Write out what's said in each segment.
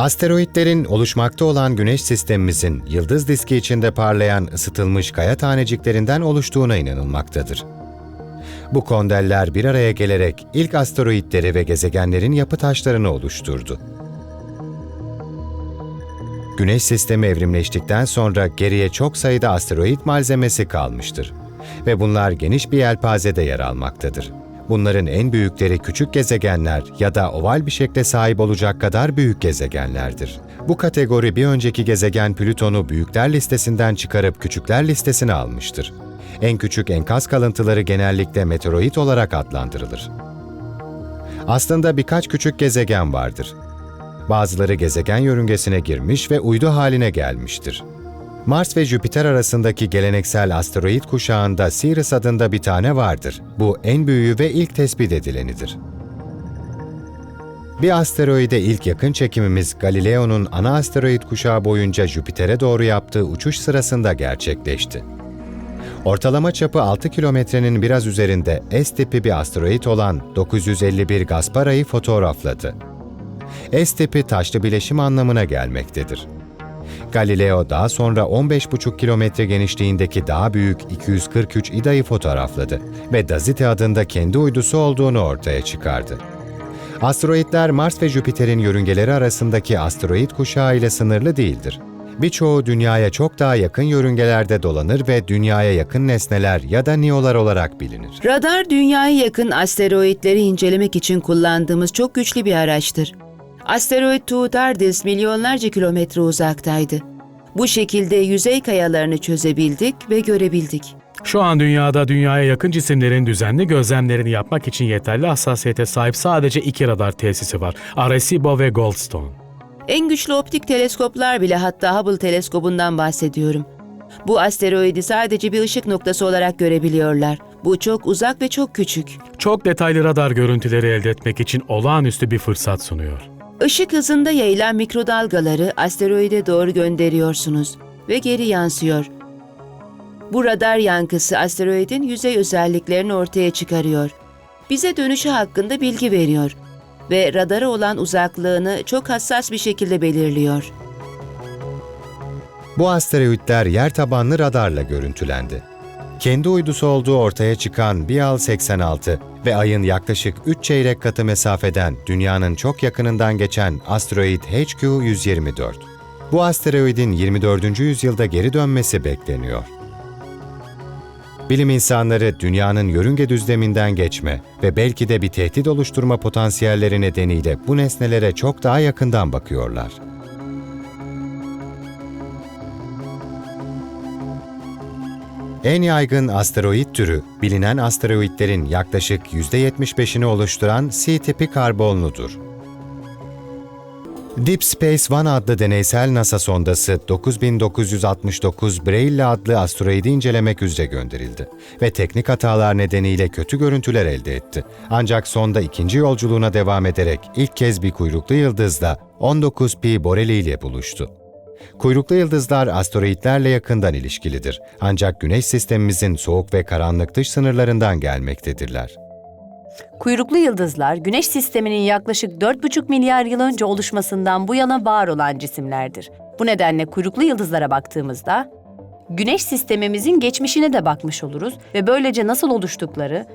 Asteroitlerin oluşmakta olan güneş sistemimizin yıldız diski içinde parlayan ısıtılmış kaya taneciklerinden oluştuğuna inanılmaktadır. Bu kondeller bir araya gelerek ilk asteroitleri ve gezegenlerin yapı taşlarını oluşturdu. Güneş sistemi evrimleştikten sonra geriye çok sayıda asteroid malzemesi kalmıştır ve bunlar geniş bir yelpazede yer almaktadır. Bunların en büyükleri küçük gezegenler ya da oval bir şekle sahip olacak kadar büyük gezegenlerdir. Bu kategori bir önceki gezegen Plüton'u büyükler listesinden çıkarıp küçükler listesine almıştır. En küçük enkaz kalıntıları genellikle meteoroid olarak adlandırılır. Aslında birkaç küçük gezegen vardır. Bazıları gezegen yörüngesine girmiş ve uydu haline gelmiştir. Mars ve Jüpiter arasındaki geleneksel asteroid kuşağında Sirius adında bir tane vardır. Bu en büyüğü ve ilk tespit edilenidir. Bir asteroide ilk yakın çekimimiz Galileo'nun ana asteroid kuşağı boyunca Jüpiter'e doğru yaptığı uçuş sırasında gerçekleşti. Ortalama çapı 6 kilometrenin biraz üzerinde S tipi bir asteroid olan 951 Gaspara'yı fotoğrafladı. S tipi taşlı bileşim anlamına gelmektedir. Galileo daha sonra 15,5 kilometre genişliğindeki daha büyük 243 İda'yı fotoğrafladı ve Dazite adında kendi uydusu olduğunu ortaya çıkardı. Asteroidler Mars ve Jüpiter'in yörüngeleri arasındaki asteroid kuşağı ile sınırlı değildir. Birçoğu Dünya'ya çok daha yakın yörüngelerde dolanır ve Dünya'ya yakın nesneler ya da niyolar olarak bilinir. Radar dünyaya yakın asteroitleri incelemek için kullandığımız çok güçlü bir araçtır. Asteroid Tuatardis milyonlarca kilometre uzaktaydı. Bu şekilde yüzey kayalarını çözebildik ve görebildik. Şu an dünyada dünyaya yakın cisimlerin düzenli gözlemlerini yapmak için yeterli hassasiyete sahip sadece iki radar tesisi var. Arecibo ve Goldstone. En güçlü optik teleskoplar bile hatta Hubble teleskobundan bahsediyorum. Bu asteroidi sadece bir ışık noktası olarak görebiliyorlar. Bu çok uzak ve çok küçük. Çok detaylı radar görüntüleri elde etmek için olağanüstü bir fırsat sunuyor. Işık hızında yayılan mikrodalgaları asteroide doğru gönderiyorsunuz ve geri yansıyor. Bu radar yankısı asteroidin yüzey özelliklerini ortaya çıkarıyor. Bize dönüşü hakkında bilgi veriyor ve radara olan uzaklığını çok hassas bir şekilde belirliyor. Bu asteroitler yer tabanlı radarla görüntülendi. Kendi uydusu olduğu ortaya çıkan Bial 86 ve Ay'ın yaklaşık 3 çeyrek katı mesafeden Dünya'nın çok yakınından geçen asteroid HQ 124. Bu asteroidin 24. yüzyılda geri dönmesi bekleniyor. Bilim insanları dünyanın yörünge düzleminden geçme ve belki de bir tehdit oluşturma potansiyelleri nedeniyle bu nesnelere çok daha yakından bakıyorlar. En yaygın asteroid türü, bilinen asteroidlerin yaklaşık %75'ini oluşturan C tipi karbonludur. Deep Space One adlı deneysel NASA sondası 9969 Braille adlı asteroidi incelemek üzere gönderildi ve teknik hatalar nedeniyle kötü görüntüler elde etti. Ancak sonda ikinci yolculuğuna devam ederek ilk kez bir kuyruklu yıldızla 19P Boreli ile buluştu. Kuyruklu yıldızlar asteroidlerle yakından ilişkilidir. Ancak Güneş sistemimizin soğuk ve karanlık dış sınırlarından gelmektedirler. Kuyruklu yıldızlar, Güneş sisteminin yaklaşık 4,5 milyar yıl önce oluşmasından bu yana var olan cisimlerdir. Bu nedenle kuyruklu yıldızlara baktığımızda, Güneş sistemimizin geçmişine de bakmış oluruz ve böylece nasıl oluştukları,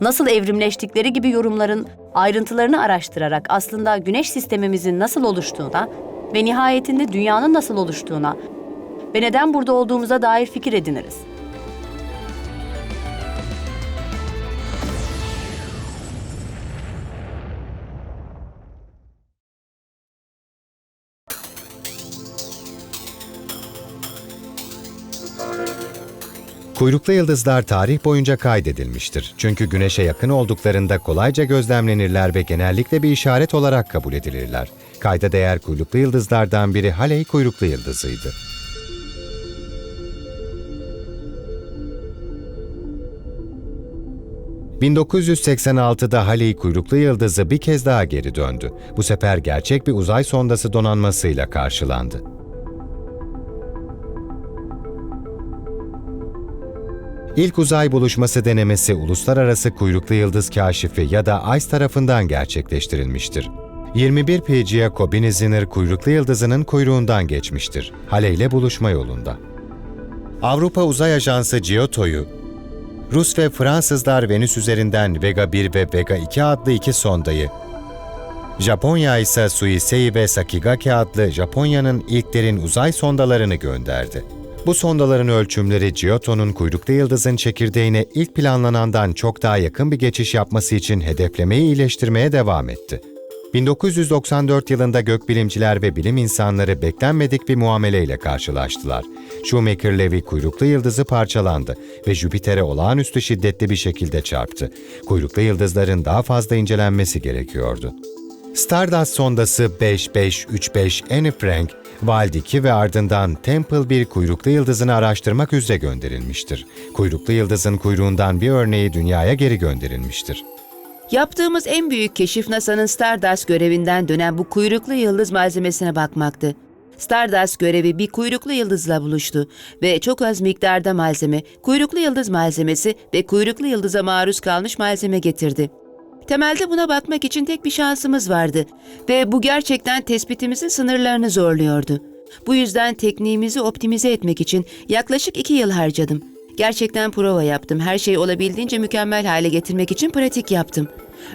nasıl evrimleştikleri gibi yorumların ayrıntılarını araştırarak aslında Güneş sistemimizin nasıl oluştuğuna ve nihayetinde dünyanın nasıl oluştuğuna ve neden burada olduğumuza dair fikir ediniriz. Kuyruklu yıldızlar tarih boyunca kaydedilmiştir. Çünkü Güneş'e yakın olduklarında kolayca gözlemlenirler ve genellikle bir işaret olarak kabul edilirler. Kayda değer kuyruklu yıldızlardan biri Halley kuyruklu yıldızıydı. ...1986'da Halley kuyruklu yıldızı bir kez daha geri döndü. Bu sefer gerçek bir uzay sondası donanmasıyla karşılandı. İlk uzay buluşması denemesi Uluslararası Kuyruklu Yıldız Kaşifi ya da ICE tarafından gerçekleştirilmiştir. 21 Pi Giacobini Zinner kuyruklu yıldızının kuyruğundan geçmiştir. Hale ile buluşma yolunda. Avrupa Uzay Ajansı Giotto'yu, Rus ve Fransızlar Venüs üzerinden Vega 1 ve Vega 2 adlı iki sondayı, Japonya ise Suisei ve Sakigake adlı Japonya'nın ilk derin uzay sondalarını gönderdi. Bu sondaların ölçümleri Giotto'nun kuyruklu yıldızın çekirdeğine ilk planlanandan çok daha yakın bir geçiş yapması için hedeflemeyi iyileştirmeye devam etti. 1994 yılında gökbilimciler ve bilim insanları beklenmedik bir muameleyle karşılaştılar. Shoemaker-Levy kuyruklu yıldızı parçalandı ve Jüpiter'e olağanüstü şiddetli bir şekilde çarptı. Kuyruklu yıldızların daha fazla incelenmesi gerekiyordu. Stardust sondası 5535 Anne Frank, Wild 2 ve ardından Temple bir kuyruklu yıldızını araştırmak üzere gönderilmiştir. Kuyruklu yıldızın kuyruğundan bir örneği dünyaya geri gönderilmiştir. Yaptığımız en büyük keşif NASA'nın Stardust görevinden dönen bu kuyruklu yıldız malzemesine bakmaktı. Stardust görevi bir kuyruklu yıldızla buluştu ve çok az miktarda malzeme, kuyruklu yıldız malzemesi ve kuyruklu yıldıza maruz kalmış malzeme getirdi. Temelde buna bakmak için tek bir şansımız vardı ve bu gerçekten tespitimizin sınırlarını zorluyordu. Bu yüzden tekniğimizi optimize etmek için yaklaşık iki yıl harcadım. Gerçekten prova yaptım. Her şeyi olabildiğince mükemmel hale getirmek için pratik yaptım.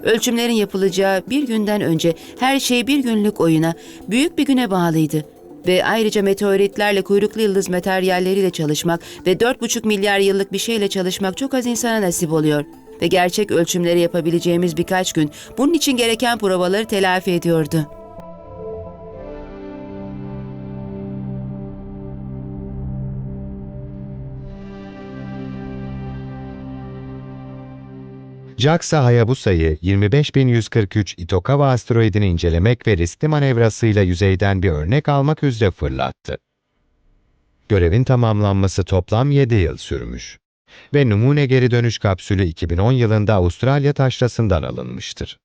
Ölçümlerin yapılacağı bir günden önce her şey bir günlük oyuna, büyük bir güne bağlıydı. Ve ayrıca meteoritlerle kuyruklu yıldız materyalleriyle çalışmak ve 4,5 milyar yıllık bir şeyle çalışmak çok az insana nasip oluyor. Ve gerçek ölçümleri yapabileceğimiz birkaç gün bunun için gereken provaları telafi ediyordu. JAXA Hayabusa'yı 25143 Itokawa asteroidini incelemek ve riskli manevrasıyla yüzeyden bir örnek almak üzere fırlattı. Görevin tamamlanması toplam 7 yıl sürmüş ve numune geri dönüş kapsülü 2010 yılında Avustralya taşrasından alınmıştır.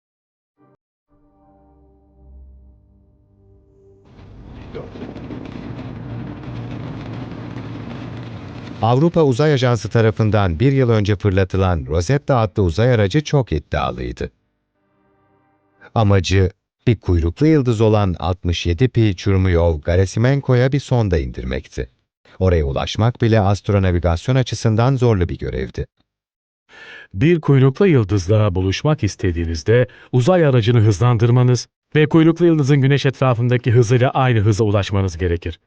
Avrupa Uzay Ajansı tarafından bir yıl önce fırlatılan Rosetta adlı uzay aracı çok iddialıydı. Amacı, bir kuyruklu yıldız olan 67 Pi Çurmuyov Gerasimenko'ya bir sonda indirmekti. Oraya ulaşmak bile astronavigasyon açısından zorlu bir görevdi. Bir kuyruklu yıldızla buluşmak istediğinizde uzay aracını hızlandırmanız ve kuyruklu yıldızın güneş etrafındaki hızıyla aynı hıza ulaşmanız gerekir.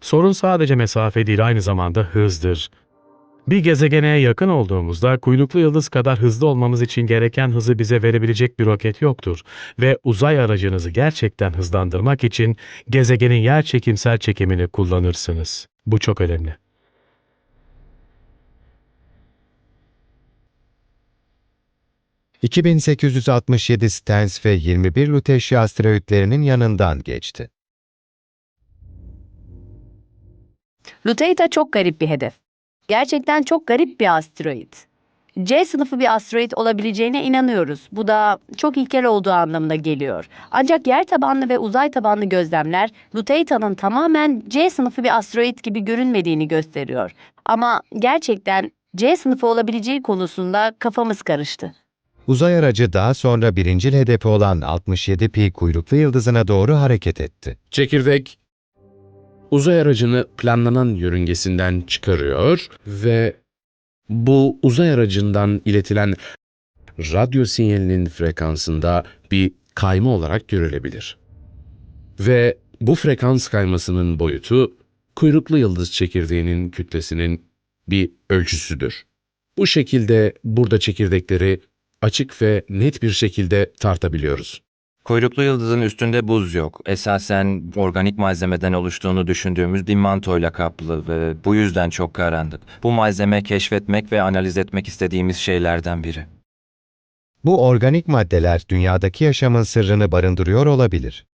Sorun sadece mesafe değil aynı zamanda hızdır. Bir gezegene yakın olduğumuzda kuyruklu yıldız kadar hızlı olmamız için gereken hızı bize verebilecek bir roket yoktur ve uzay aracınızı gerçekten hızlandırmak için gezegenin yer çekimsel çekimini kullanırsınız. Bu çok önemli. ...2867 Stens ve 21 Lutetia asteroidlerinin yanından geçti. Luteita çok garip bir hedef. Gerçekten çok garip bir asteroid. C sınıfı bir asteroid olabileceğine inanıyoruz. Bu da çok ilkel olduğu anlamına geliyor. Ancak yer tabanlı ve uzay tabanlı gözlemler Luteita'nın tamamen C sınıfı bir asteroid gibi görünmediğini gösteriyor. Ama gerçekten C sınıfı olabileceği konusunda kafamız karıştı. Uzay aracı daha sonra birincil hedefi olan 67 Pi kuyruklu yıldızına doğru hareket etti. Çekirdek uzay aracını planlanan yörüngesinden çıkarıyor ve bu uzay aracından iletilen radyo sinyalinin frekansında bir kayma olarak görülebilir. Ve bu frekans kaymasının boyutu kuyruklu yıldız çekirdeğinin kütlesinin bir ölçüsüdür. Bu şekilde burada çekirdekleri açık ve net bir şekilde tartabiliyoruz. Kuyruklu yıldızın üstünde buz yok. Esasen organik malzemeden oluştuğunu düşündüğümüz bir mantoyla kaplı ve bu yüzden çok karanlık. Bu malzeme keşfetmek ve analiz etmek istediğimiz şeylerden biri. Bu organik maddeler dünyadaki yaşamın sırrını barındırıyor olabilir.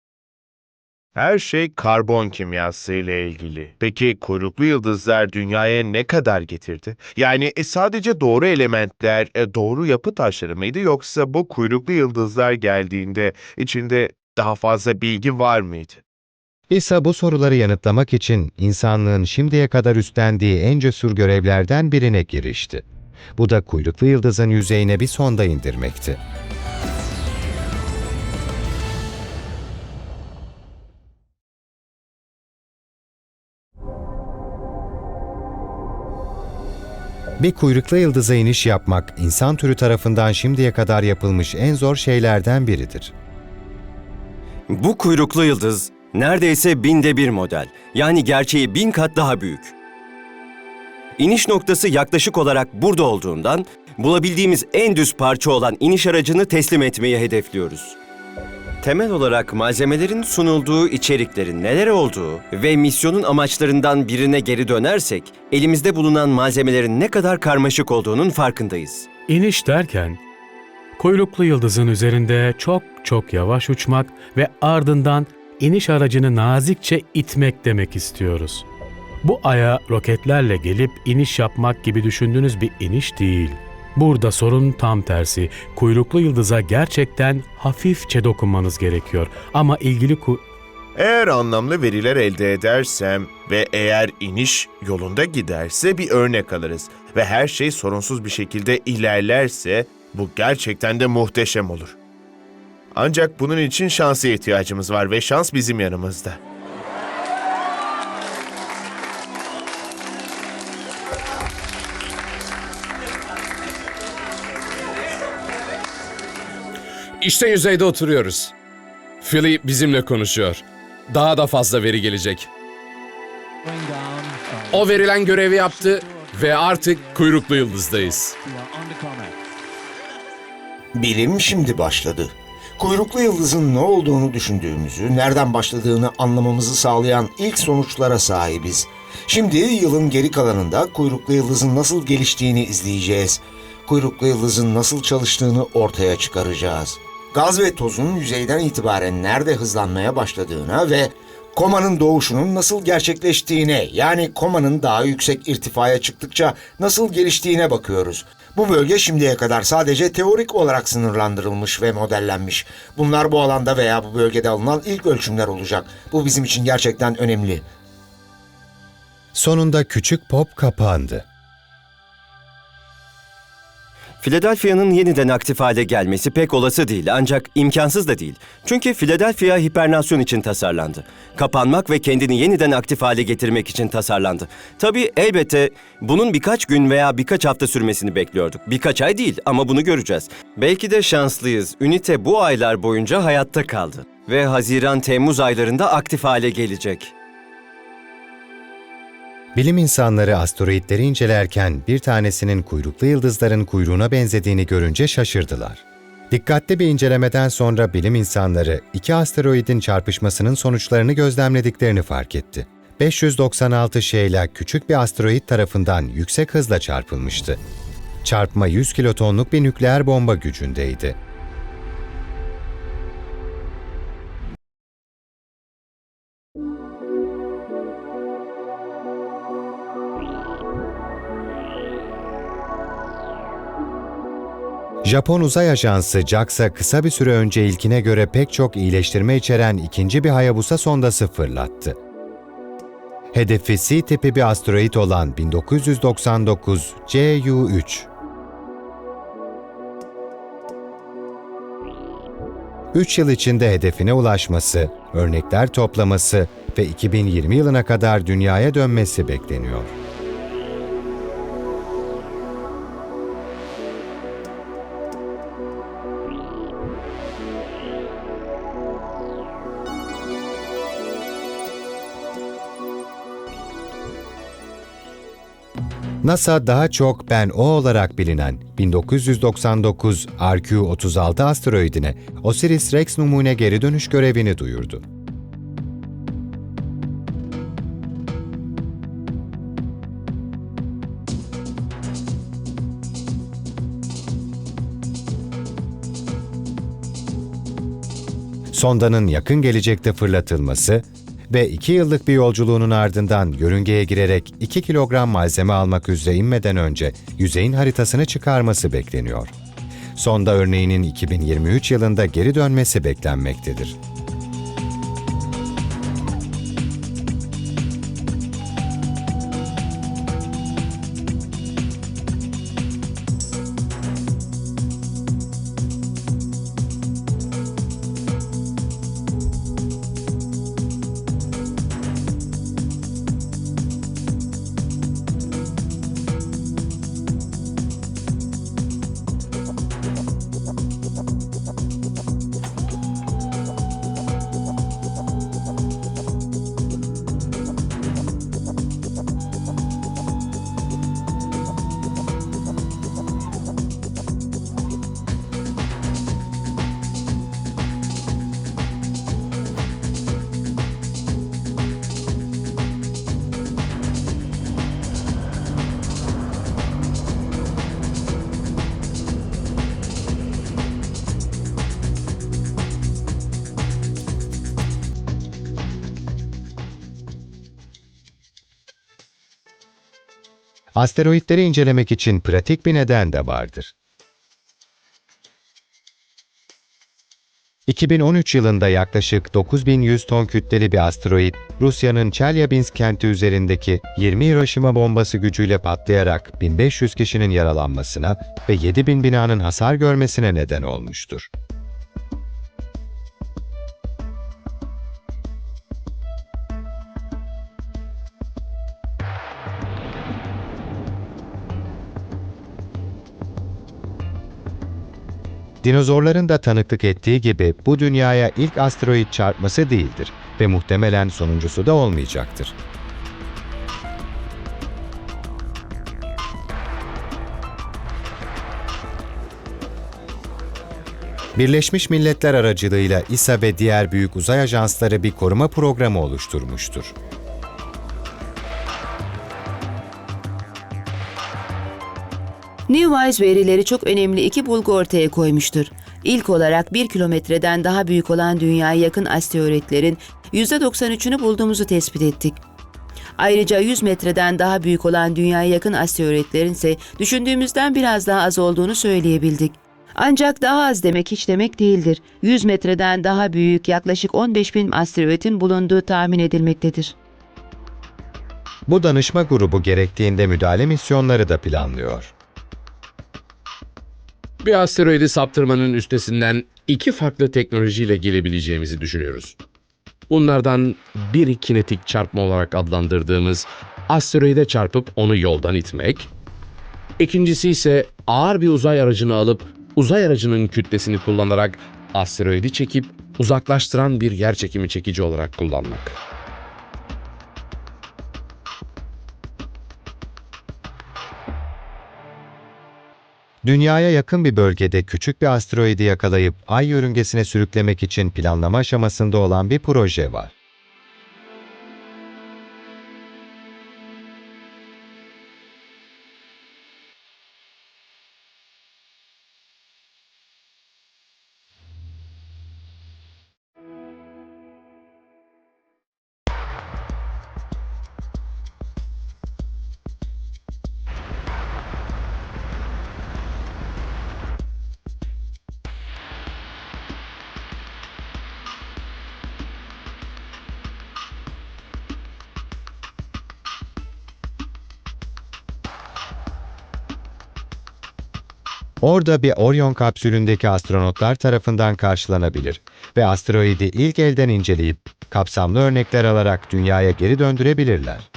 Her şey karbon kimyası ile ilgili. Peki kuyruklu yıldızlar dünyaya ne kadar getirdi? Yani e, sadece doğru elementler, e, doğru yapı taşları mıydı yoksa bu kuyruklu yıldızlar geldiğinde içinde daha fazla bilgi var mıydı? İsa bu soruları yanıtlamak için insanlığın şimdiye kadar üstlendiği en cesur görevlerden birine girişti. Bu da kuyruklu yıldızın yüzeyine bir sonda indirmekti. Bir kuyruklu yıldıza iniş yapmak, insan türü tarafından şimdiye kadar yapılmış en zor şeylerden biridir. Bu kuyruklu yıldız neredeyse binde bir model. Yani gerçeği bin kat daha büyük. İniş noktası yaklaşık olarak burada olduğundan bulabildiğimiz en düz parça olan iniş aracını teslim etmeyi hedefliyoruz. Temel olarak malzemelerin sunulduğu içeriklerin neler olduğu ve misyonun amaçlarından birine geri dönersek, elimizde bulunan malzemelerin ne kadar karmaşık olduğunun farkındayız. İniş derken, kuyruklu yıldızın üzerinde çok çok yavaş uçmak ve ardından iniş aracını nazikçe itmek demek istiyoruz. Bu aya roketlerle gelip iniş yapmak gibi düşündüğünüz bir iniş değil. Burada sorun tam tersi. Kuyruklu yıldıza gerçekten hafifçe dokunmanız gerekiyor. Ama ilgili ku- Eğer anlamlı veriler elde edersem ve eğer iniş yolunda giderse bir örnek alırız ve her şey sorunsuz bir şekilde ilerlerse bu gerçekten de muhteşem olur. Ancak bunun için şansa ihtiyacımız var ve şans bizim yanımızda. İşte yüzeyde oturuyoruz. Philly bizimle konuşuyor. Daha da fazla veri gelecek. O verilen görevi yaptı ve artık kuyruklu yıldızdayız. Bilim şimdi başladı. Kuyruklu yıldızın ne olduğunu düşündüğümüzü, nereden başladığını anlamamızı sağlayan ilk sonuçlara sahibiz. Şimdi yılın geri kalanında kuyruklu yıldızın nasıl geliştiğini izleyeceğiz. Kuyruklu yıldızın nasıl çalıştığını ortaya çıkaracağız. Gaz ve tozun yüzeyden itibaren nerede hızlanmaya başladığına ve komanın doğuşunun nasıl gerçekleştiğine yani komanın daha yüksek irtifaya çıktıkça nasıl geliştiğine bakıyoruz. Bu bölge şimdiye kadar sadece teorik olarak sınırlandırılmış ve modellenmiş. Bunlar bu alanda veya bu bölgede alınan ilk ölçümler olacak. Bu bizim için gerçekten önemli. Sonunda küçük pop kapandı. Philadelphia'nın yeniden aktif hale gelmesi pek olası değil ancak imkansız da değil. Çünkü Philadelphia hibernasyon için tasarlandı. Kapanmak ve kendini yeniden aktif hale getirmek için tasarlandı. Tabii elbette bunun birkaç gün veya birkaç hafta sürmesini bekliyorduk. Birkaç ay değil ama bunu göreceğiz. Belki de şanslıyız. Ünite bu aylar boyunca hayatta kaldı. Ve Haziran-Temmuz aylarında aktif hale gelecek. Bilim insanları asteroidleri incelerken bir tanesinin kuyruklu yıldızların kuyruğuna benzediğini görünce şaşırdılar. Dikkatli bir incelemeden sonra bilim insanları iki asteroidin çarpışmasının sonuçlarını gözlemlediklerini fark etti. 596 Şeyla küçük bir asteroid tarafından yüksek hızla çarpılmıştı. Çarpma 100 kilotonluk bir nükleer bomba gücündeydi. Japon Uzay Ajansı JAXA kısa bir süre önce ilkine göre pek çok iyileştirme içeren ikinci bir Hayabusa sondası fırlattı. Hedefi C tipi bir asteroid olan 1999 CU-3. Üç yıl içinde hedefine ulaşması, örnekler toplaması ve 2020 yılına kadar dünyaya dönmesi bekleniyor. NASA daha çok Ben O olarak bilinen 1999 RQ-36 asteroidine Osiris-Rex numune geri dönüş görevini duyurdu. Sondanın yakın gelecekte fırlatılması ve 2 yıllık bir yolculuğunun ardından yörüngeye girerek 2 kilogram malzeme almak üzere inmeden önce yüzeyin haritasını çıkarması bekleniyor. Sonda örneğinin 2023 yılında geri dönmesi beklenmektedir. Asteroidleri incelemek için pratik bir neden de vardır. 2013 yılında yaklaşık 9100 ton kütleli bir asteroid, Rusya'nın Chelyabinsk kenti üzerindeki 20 Hiroşima bombası gücüyle patlayarak 1500 kişinin yaralanmasına ve 7000 binanın hasar görmesine neden olmuştur. Dinozorların da tanıklık ettiği gibi bu dünyaya ilk asteroid çarpması değildir ve muhtemelen sonuncusu da olmayacaktır. Birleşmiş Milletler aracılığıyla İSA ve diğer büyük uzay ajansları bir koruma programı oluşturmuştur. Newwise verileri çok önemli iki bulgu ortaya koymuştur. İlk olarak 1 kilometreden daha büyük olan dünyaya yakın asteroidlerin %93'ünü bulduğumuzu tespit ettik. Ayrıca 100 metreden daha büyük olan dünyaya yakın asteroidlerin ise düşündüğümüzden biraz daha az olduğunu söyleyebildik. Ancak daha az demek hiç demek değildir. 100 metreden daha büyük yaklaşık 15 bin asteroidin bulunduğu tahmin edilmektedir. Bu danışma grubu gerektiğinde müdahale misyonları da planlıyor. Bir asteroidi saptırmanın üstesinden iki farklı teknolojiyle gelebileceğimizi düşünüyoruz. Bunlardan biri kinetik çarpma olarak adlandırdığımız asteroide çarpıp onu yoldan itmek. İkincisi ise ağır bir uzay aracını alıp uzay aracının kütlesini kullanarak asteroidi çekip uzaklaştıran bir yerçekimi çekici olarak kullanmak. Dünyaya yakın bir bölgede küçük bir asteroidi yakalayıp ay yörüngesine sürüklemek için planlama aşamasında olan bir proje var. Orada bir Orion kapsülündeki astronotlar tarafından karşılanabilir ve asteroidi ilk elden inceleyip kapsamlı örnekler alarak dünyaya geri döndürebilirler.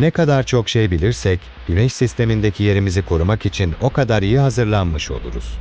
Ne kadar çok şey bilirsek, Güneş sistemindeki yerimizi korumak için o kadar iyi hazırlanmış oluruz.